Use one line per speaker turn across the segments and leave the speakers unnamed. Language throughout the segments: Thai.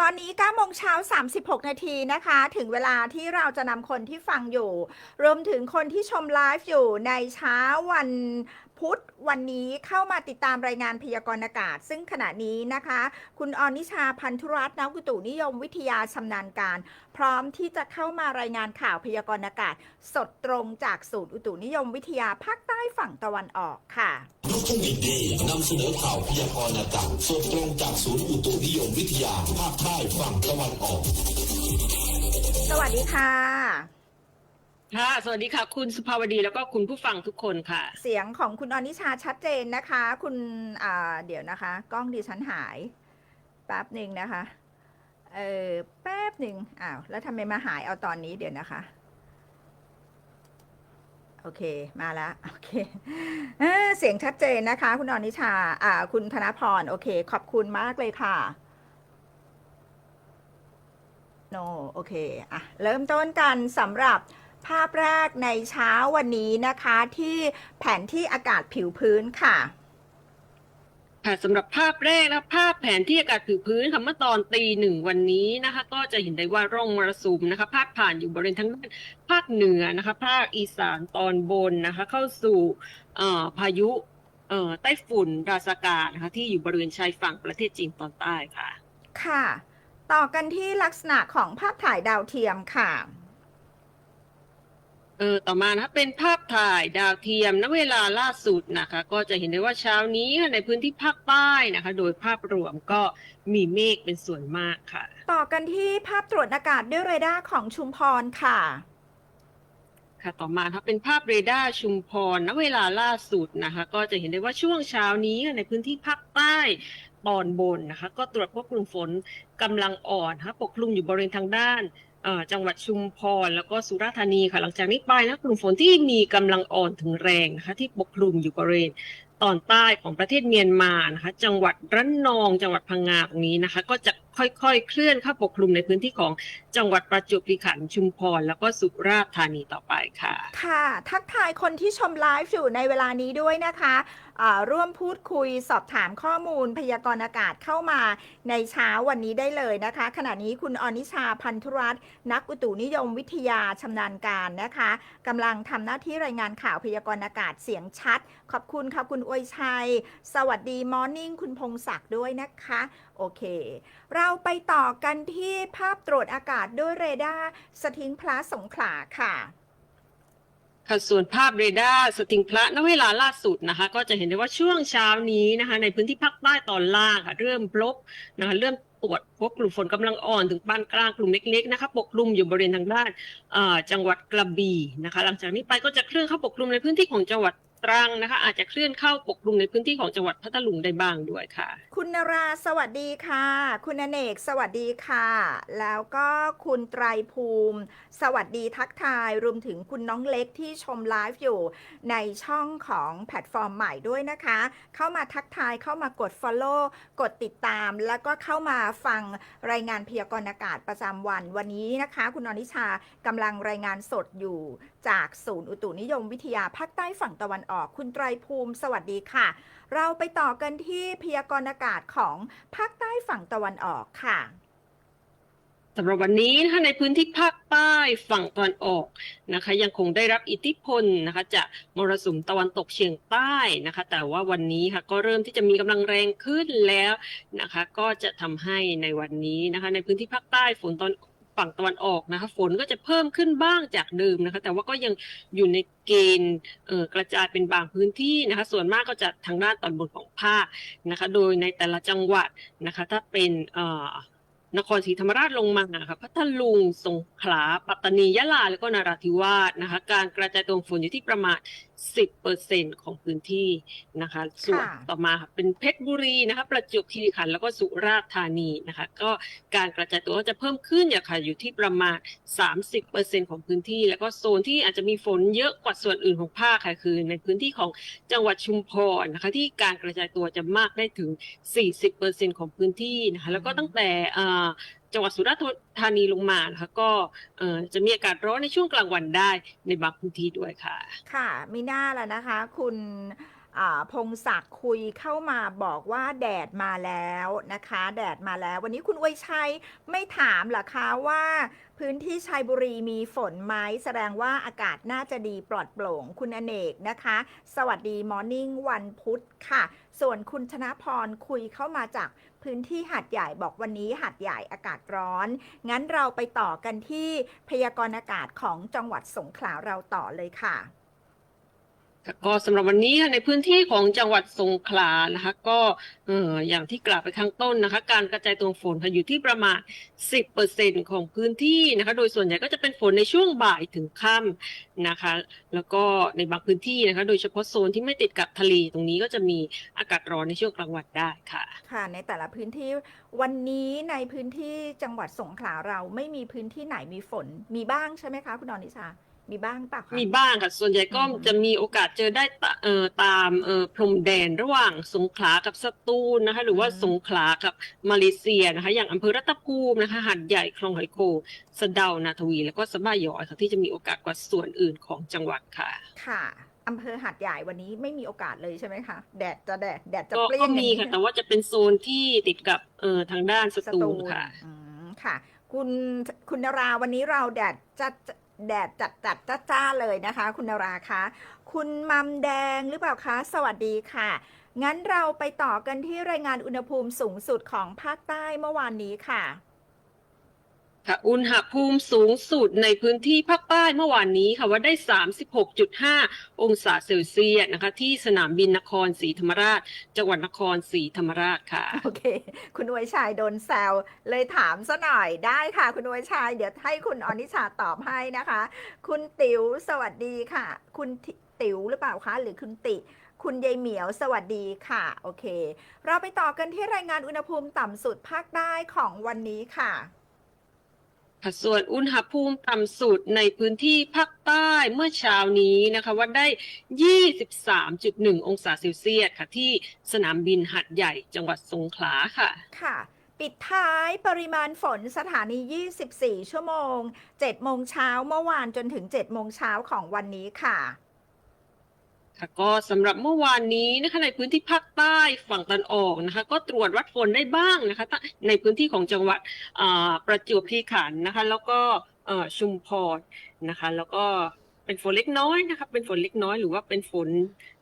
ตอนนี้9โมงเช้า 36 นาทีนะคะ ถึงเวลาที่เราจะนำคนที่ฟังอยู่ รวมถึงคนที่ชมไลฟ์อยู่ในเช้าวัน พุธวันนี้เข้ามาติดตามรายงานพยากรณ์อากาศ ซึ่งขณะนี้นะคะ คุณออนิชาพันธุรัตน์นักอุตุนิยมวิทยาชำนาญการ พร้อมที่จะเข้ามารายงานข่าวพยากรณ์อากาศ สดตรงจากศูนย์อุตุนิยมวิทยาภาคใต้ฝั่งตะวันออกค่ะ
ลูกทุ่งอินดีนำเสนอข่าวพยากรณ์อากาศสดตรงจากศูนย์อุตุนิยมวิทยาภาคใต้ฝั่งตะวันออก
สวัสดีค่ะ
ค่ะ สวัสดีค่ะ คุณสุภาวดีแล้วก็คุณผู้ฟังทุกคนค่ะ
เสียงของคุณอนิชาชัดเจนนะคะ คุณอ่าเดี๋ยวนะคะ กล้องดิฉันหายแป๊บหนึ่งนะคะ เออแป๊บหนึ่งอ้าวแล้วทำไมมาหายเอาตอนนี้เดี๋ยวนะคะ โอเคมาแล้วโอเคเออเสียงชัดเจนนะคะ คุณอนิชา อ่า คุณธนพร โอเค ขอบคุณมากเลยค่ะ โนโอเค อะ เริ่มต้นกันสำหรับ ภาพแรกในเช้าวันนี้นะคะที่แผนที่อากาศผิวพื้นค่ะ
ค่ะสำหรับภาพแรกนะภาพแผนที่อากาศผิวพื้นค่ะเมื่อตอนตีหนึ่งวันนี้นะคะ ก็จะเห็นได้ว่าร่องมรสุมนะคะพาดผ่านอยู่บริเวณทั้งด้านภาคเหนือนะคะภาคอีสานตอนบนนะคะ เข้าสู่เอ่อพายุเอ่อไต้ฝุ่นราสกานะคะที่อยู่บริเวณชายฝั่งประเทศจีนตอนใต้ค่ะ
ค่ะ ต่อกันที่ลักษณะของภาพถ่ายดาวเทียมค่ะ
เออต่อมานะคะเป็นภาพถ่ายดาวเทียมณเวลาล่าสุดนะคะ ก็จะเห็นได้ว่าเช้านี้ค่ะในพื้นที่ภาคใต้นะคะ โดยภาพรวมก็มีเมฆเป็นส่วนมากค่ะ
ต่อกันที่ภาพตรวจอากาศด้วยเรดาร์ของชุมพรค่ะ
ค่ะต่อมาครับเป็นภาพเรดาร์ชุมพรณเวลาล่าสุดนะคะ ก็จะเห็นได้ว่าช่วงเช้านี้ในพื้นที่ภาคใต้ตอนบนนะคะ ก็ตรวจพบกลุ่มฝนกำลังอ่อนนะคะปกคลุมอยู่บริเวณทางด้านเอ่อ จังหวัดชุมพรแล้วก็สุราษฎร์ธานีค่ะ หลังจากนี้ไปนะกลุ่มฝนที่มีกำลังอ่อนถึงแรงนะคะ ที่ปกคลุมอยู่บริเวณตอนใต้ของประเทศเมียนมานะคะ จังหวัดระนอง จังหวัดพังงาตรงนี้นะคะ ก็จะ ค่อยๆ เคลื่อนเข้าปกคลุมในพื้นที่ของจังหวัดประจวบคีรีขันธ์ชุมพร แล้วก็สุราษฎร์ธานีต่อไปค่ะ
ค่ะ ทักทายคนที่ชมไลฟ์อยู่ในเวลานี้ด้วยนะคะร่วมพูดคุยสอบถามข้อมูลพยากรณ์อากาศเข้ามาในเช้าวันนี้ได้เลยนะคะ ขณะนี้คุณอนิชาพันธุรัตน์นักอุตุนิยมวิทยาชำนาญการนะคะกำลังทำหน้าที่รายงานข่าวพยากรณ์อากาศเสียงชัด ขอบคุณค่ะคุณอวยชัย สวัสดีมอร์นิ่งคุณพงศักดิ์ด้วยนะคะโอเค เราไปต่อกันที่ภาพตรวจอากาศด้วยเรดาร์สถิงพลาสงขลาค่ะ
ค่ะส่วนภาพเรดาร์สติงพระณเวลาล่าสุดนะคะ ก็จะเห็นได้ว่าช่วงเช้านี้นะคะ ในพื้นที่ภาคใต้ตอนล่างค่ะเริ่มพบนะคะเริ่มตรวจพบกลุ่มฝนกำลังอ่อนถึงปานกลางกลุ่มเล็กๆนะคะปกคลุมอยู่บริเวณทางด้านจังหวัดกระบี่นะคะ หลังจากนี้ไปก็จะเคลื่อนเข้าปกคลุมในพื้นที่ของจังหวัด ตรังนะคะ อาจจะเคลื่อนเข้าปกคลุมในพื้นที่ของจังหวัดพัทลุงได้บ้างด้วยค่ะ
คุณนราสวัสดีค่ะ คุณอเนกสวัสดีค่ะ แล้วก็คุณไตรภูมิ สวัสดีทักทายรวมถึงคุณน้องเล็กที่ชมไลฟ์อยู่ในช่องของแพลตฟอร์มใหม่ด้วยนะคะ เข้ามาทักทายเข้ามากด Follow กดติดตาม แล้วก็เข้ามาฟังรายงานพยากรณ์อากาศประจำวันวันนี้นะคะ คุณอนิชากำลังรายงานสดอยู่จากศูนย์อุตุนิยมวิทยาภาคใต้ฝั่งตะวันออกคุณไตรภูมิสวัสดีค่ะ เราไปต่อกันที่พยากรณ์อากาศของภาคใต้ฝั่งตะวันออกค่ะ
สำหรับวันนี้นะคะในพื้นที่ภาคใต้ฝั่งตะวันออกนะคะ ยังคงได้รับอิทธิพลนะคะจากมรสุมตะวันตกเฉียงใต้นะคะ แต่ว่าวันนี้ค่ะก็เริ่มที่จะมีกำลังแรงขึ้นแล้วนะคะ ก็จะทำให้ในวันนี้นะคะ ในพื้นที่ภาคใต้ฝนตอน ฝั่งตะวันออกนะคะ ฝนก็จะเพิ่มขึ้นบ้างจากเดิมนะคะ แต่ว่าก็ยังอยู่ในเกณฑ์กระจายเป็นบางพื้นที่นะคะ ส่วนมากก็จะทางด้านตอนบนของภาคนะคะ โดยในแต่ละจังหวัดนะคะ ถ้าเป็นนครศรีธรรมราชลงมาค่ะพัทลุง สงขลา ปัตตานี ยะลา แล้วก็นราธิวาสนะคะ การกระจายตัวฝนอยู่ที่ประมาณ 10%ของพื้นที่นะคะ ส่วน
ค่ะ
ต่อมาค่ะเป็นเพชรบุรีนะคะ ประจวบคีรีขันธ์แล้วก็สุราษฎร์ธานีนะคะ ก็การกระจายตัวก็จะเพิ่มขึ้นอย่างค่ะอยู่ที่ประมาณ 30%ของพื้นที่ แล้วก็โซนที่อาจจะมีฝนเยอะกว่าส่วนอื่นของภาคค่ะคือในพื้นที่ของจังหวัดชุมพรนะคะ ที่การกระจายตัวจะมากได้ถึง 40%ของพื้นที่นะคะแล้วก็ตั้งแต่อ่า จังหวัดสุราษฎร์ธานีลงมานะคะก็จะมีอากาศร้อนในช่วงกลางวันได้ในบางพื้นที่ด้วยค่ะ
ค่ะมีหน้าแล้วนะคะ คุณพงศักดิ์คุยเข้ามาบอกว่าแดดมาแล้วนะคะ แดดมาแล้ว วันนี้คุณอวยชัยไม่ถามหรอคะว่า พื้นที่ชัยบุรีมีฝนไหมแสดงว่าอากาศน่าจะดีปลอดโปร่งคุณอเนกนะคะ สวัสดีมอร์นิ่งวันพุธค่ะ ส่วนคุณชนะพรคุยเข้ามาจากพื้นที่หัดใหญ่บอกวันนี้หัดใหญ่อากาศร้อน งั้นเราไปต่อกันที่พยากรณ์อากาศของจังหวัดสงขลาเราต่อเลยค่ะ
ค่ะ ก็สำหรับวันนี้ในพื้นที่ของจังหวัดสงขลานะคะ ก็เอออย่างที่กล่าวไปข้างต้นนะคะ การกระจายตัวฝนค่ะอยู่ที่ประมาณ 10%ของพื้นที่นะคะ โดยส่วนใหญ่ก็จะเป็นฝนในช่วงบ่ายถึงค่ำนะคะ แล้วก็ในบางพื้นที่นะคะ โดยเฉพาะโซนที่ไม่ติดกับทะเลตรงนี้ก็จะมีอากาศร้อนในช่วงกลางวันได้ค่ะ
ค่ะ ในแต่ละพื้นที่วันนี้ในพื้นที่จังหวัดสงขลาเราไม่มีพื้นที่ไหนมีฝนมีบ้างใช่ไหมคะคุณดอนนิชา มีบ้างเปล่าคะ
มีบ้างค่ะ ส่วนใหญ่ก็
อืม
จะมีโอกาสเจอได้ตะเอ่อตามเอ่อพรมแดนระหว่างสงขลากับสตูลนะคะ หรือว่าสงขลากับมาเลเซียนะคะ อย่างอำเภอรัตภูมินะคะหัดใหญ่คลองหอยโขงสะเดานาทวี แล้วก็สะบ้ายอยค่ะที่จะมีโอกาสกว่าส่วนอื่นของจังหวัดค่ะ
ค่ะอำเภอหัดใหญ่วันนี้ไม่มีโอกาสเลยใช่ไหมคะ แดดจะแดดแดดจะ
ก็
เปรี้ย
ก็
งอย่าง
มี
นี้
ค่ะ แต่ว่าจะเป็นโซนที่ติดกับเอ่อทางด้านสตูลค่ะ
อืมค่ะ คุณคุณนาราวันนี้เราแดดจัด แดดจัดจัดจ้าจ้าๆเลยนะคะ คุณนราคะ คุณมัมแดงหรือเปล่าคะ สวัสดีค่ะ งั้นเราไปต่อกันที่รายงานอุณหภูมิสูงสุดของภาคใต้เมื่อวานนี้ค่ะ
ค่ะอุณหภูมิสูงสุดในพื้นที่ภาคใต้เมื่อวานนี้ค่ะว่าได้ 36.5 องศาเซลเซียสนะคะ ที่สนามบินนครศรีธรรมราช จังหวัดนครศรีธรรมราชค่ะ
โอเค คุณอวยชัยโดนแซวเลยถามซะหน่อยได้ค่ะ คุณอวยชัยเดี๋ยวให้คุณอนิชาตอบให้นะคะ คุณติ๋วสวัสดีค่ะ คุณติ๋วหรือเปล่าคะ หรือคุณติคุณยายเหมียวสวัสดีค่ะ โอเค เราไปต่อกันที่รายงานอุณหภูมิต่ำสุดภาคใต้ของวันนี้ค่ะ
ส่วนอุณหภูมิต่ำสุดในพื้นที่ภาคใต้เมื่อเช้านี้นะคะว่าได้ 23.1 องศาเซลเซียสค่ะ ที่สนามบินหัดใหญ่จังหวัดสงขลาค่ะ
ค่ะปิดท้ายปริมาณฝนสถานี 24 ชั่วโมง 7 โมงเช้าเมื่อวานจนถึง 7 โมงเช้าของวันนี้ค่ะ
ค่ะก็สำหรับเมื่อวานนี้นะคะในพื้นที่ภาคใต้ฝั่งตะวันออกนะคะ ก็ตรวจวัดฝนได้บ้างนะคะในพื้นที่ของจังหวัดประจวบคีรีขันธ์นะคะ แล้วก็ชุมพรนะคะ แล้วก็ เป็นฝนเล็กน้อยนะคะเป็นฝนเล็กน้อยหรือว่าเป็นฝน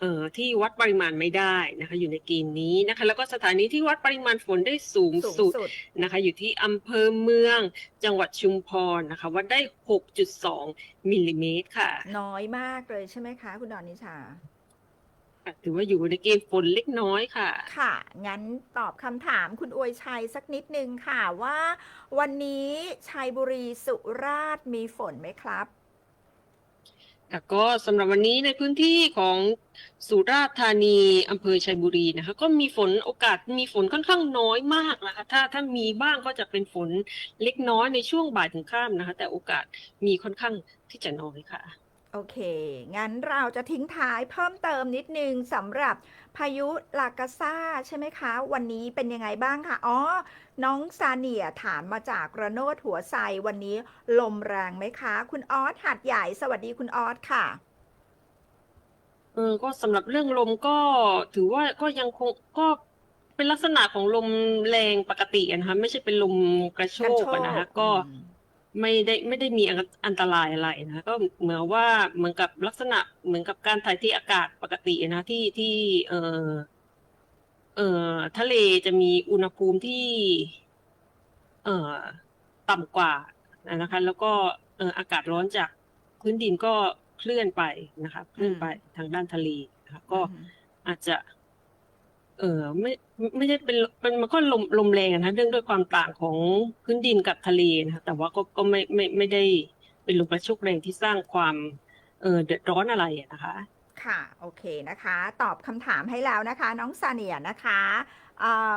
เอ่อที่วัดปริมาณไม่ได้นะคะ อยู่ในเกณฑ์นี้นะคะ แล้วก็สถานีที่วัดปริมาณฝนได้สูง
สูง
สุด
สุด
นะคะ อยู่ที่อำเภอเมือง จังหวัดชุมพรนะคะวัดได้ 6.2มิลลิเมตรค่ะ
น้อยมากเลยใช่ไหมคะ คุณดอนนิชา
ค่ะถือว่าอยู่ในเกณฑ์ฝนเล็กน้อยค่ะ
ค่ะ งั้นตอบคำถามคุณอวยชัยสักนิดนึงค่ะว่า วันนี้ชัยบุรีสุราษฎร์มีฝนไหมครับ
ค่ะ ก็สำหรับวันนี้ในพื้นที่ของสุราษฎร์ธานีอำเภอชัยบุรีนะคะ ก็มีฝนโอกาสมีฝนค่อนข้างน้อยมากนะคะ ถ้าถ้ามีบ้างก็จะเป็นฝนเล็กน้อยในช่วงบ่ายถึงค่ำนะคะ แต่โอกาสมีค่อนข้างที่จะน้อยค่ะ
โอเค งั้นเราจะทิ้งท้ายเพิ่มเติมนิดนึงสำหรับพายุลากาซ่าใช่ไหมคะ วันนี้เป็นยังไงบ้างคะอ๋อ น้องซาเนียถามมาจากระโนดหัวไซวันนี้ลมแรงไหมคะ คุณออสหัดใหญ่สวัสดีคุณออสค่ะ
เออ ก็สำหรับเรื่องลมก็ถือว่าก็ยังคงก็เป็นลักษณะของลมแรงปกติอะนะคะไม่ใช่เป็นลมกระโช
กัน
ก
โช
อะนะคะ
ก
ก็
อืม
ไม่ได้ไม่ได้มีอันตรายอะไรนะคะก็เหมือนว่าเหมือนกับลักษณะเหมือนกับการถ่ายเทอากาศปกตินะที่ที่เออเออทะเลจะมีอุณหภูมิที่ เอ่อต่ำกว่านะคะ แล้วก็เอออากาศร้อนจากพื้นดินก็เคลื่อนไปนะคะเคลื่อนไปทางด้านทะเลนะคะก็
อืม
อาจจะ เออไม่ไม่ใช่เป็นเป็นมันก็ลมลมแรงอะนะเรื่องด้วยความต่างของพื้นดินกับทะเลนะคะแต่ว่าก็ก็ไม่ไม่ไม่ได้เป็นลมกระโชกแรงที่สร้างความเออเดือดร้อนอะไรนะคะ
ค่ะ โอเคนะคะ ตอบคำถามให้แล้วนะคะ น้องซาเนียนะคะ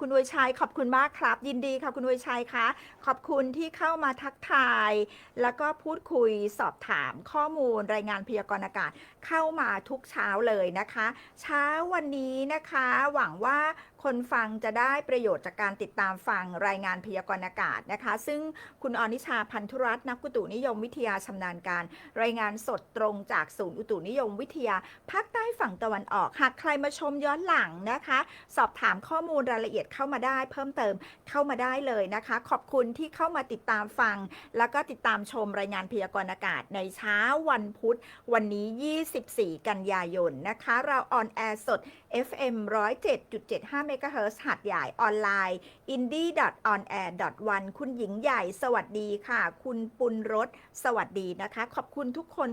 คุณอวยชัยขอบคุณมากครับ ยินดีค่ะคุณอวยชัยคะขอบคุณที่เข้ามาทักทาย แล้วก็พูดคุยสอบถามข้อมูลรายงานพยากรณ์อากาศเข้ามาทุกเช้าเลยนะคะ เช้าวันนี้นะคะ หวังว่าคนฟังจะได้ประโยชน์จากการติดตามฟังรายงานพยากรณ์อากาศนะคะ ซึ่งคุณอนิชาพันธุรัตน์นักอุตุนิยมวิทยาชำนาญการ รายงานสดตรงจากศูนย์อุตุนิยมวิทยาภาคใต้ฝั่งตะวันออก หากใครมาชมย้อนหลังนะคะ สอบถามข้อมูลรายละเอียดเข้ามาได้เพิ่มเติมเข้ามาได้เลยนะคะ ขอบคุณที่เข้ามาติดตามฟัง แล้วก็ติดตามชมรายงานพยากรณ์อากาศในเช้าวันพุธ วันนี้ 24 กันยายนนะคะ เราออนแอร์สด FM 107.75 MHz หัดใหญ่ออนไลน์ indie.onair.1 คุณหญิงใหญ่สวัสดีค่ะ คุณปุณรสสวัสดีนะคะ ขอบคุณทุกคน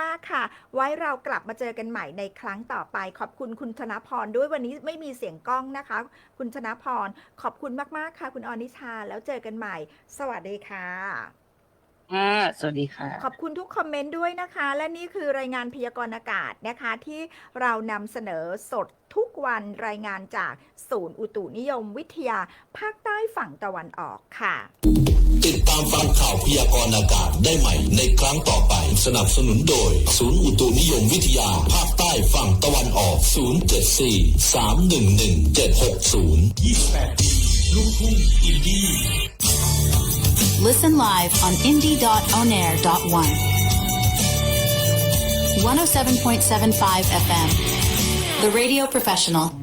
มาก ๆ ค่ะ ไว้เรากลับมาเจอกันใหม่ในครั้งต่อไป ขอบคุณคุณธนพรด้วยวันนี้ไม่มีเสียงกล้องนะคะคุณธนพร ขอบคุณมาก ๆ ค่ะ คุณอนิชา แล้วเจอกันใหม่ สวัสดีค่ะ
ค่ะสวัสดีค่ะ
ขอบคุณทุกคอมเมนต์ด้วยนะคะ และนี่คือรายงานพยากรณ์อากาศนะคะ ที่เรานำเสนอสดทุกวันรายงานจากศูนย์อุตุนิยมวิทยา ภาคใต้ฝั่งตะวันออกค่ะ
ติดตามฟังข่าวพยากรณ์อากาศได้ใหม่ในครั้งต่อไป สนับสนุนโดย ศูนย์อุตุนิยมวิทยา ภาคใต้ฝั่งตะวันออก 074 311 760 28ปีลูกทุ่งอินดี้
Listen live on indie.onair.1. 107.75 FM. The Radio Professional.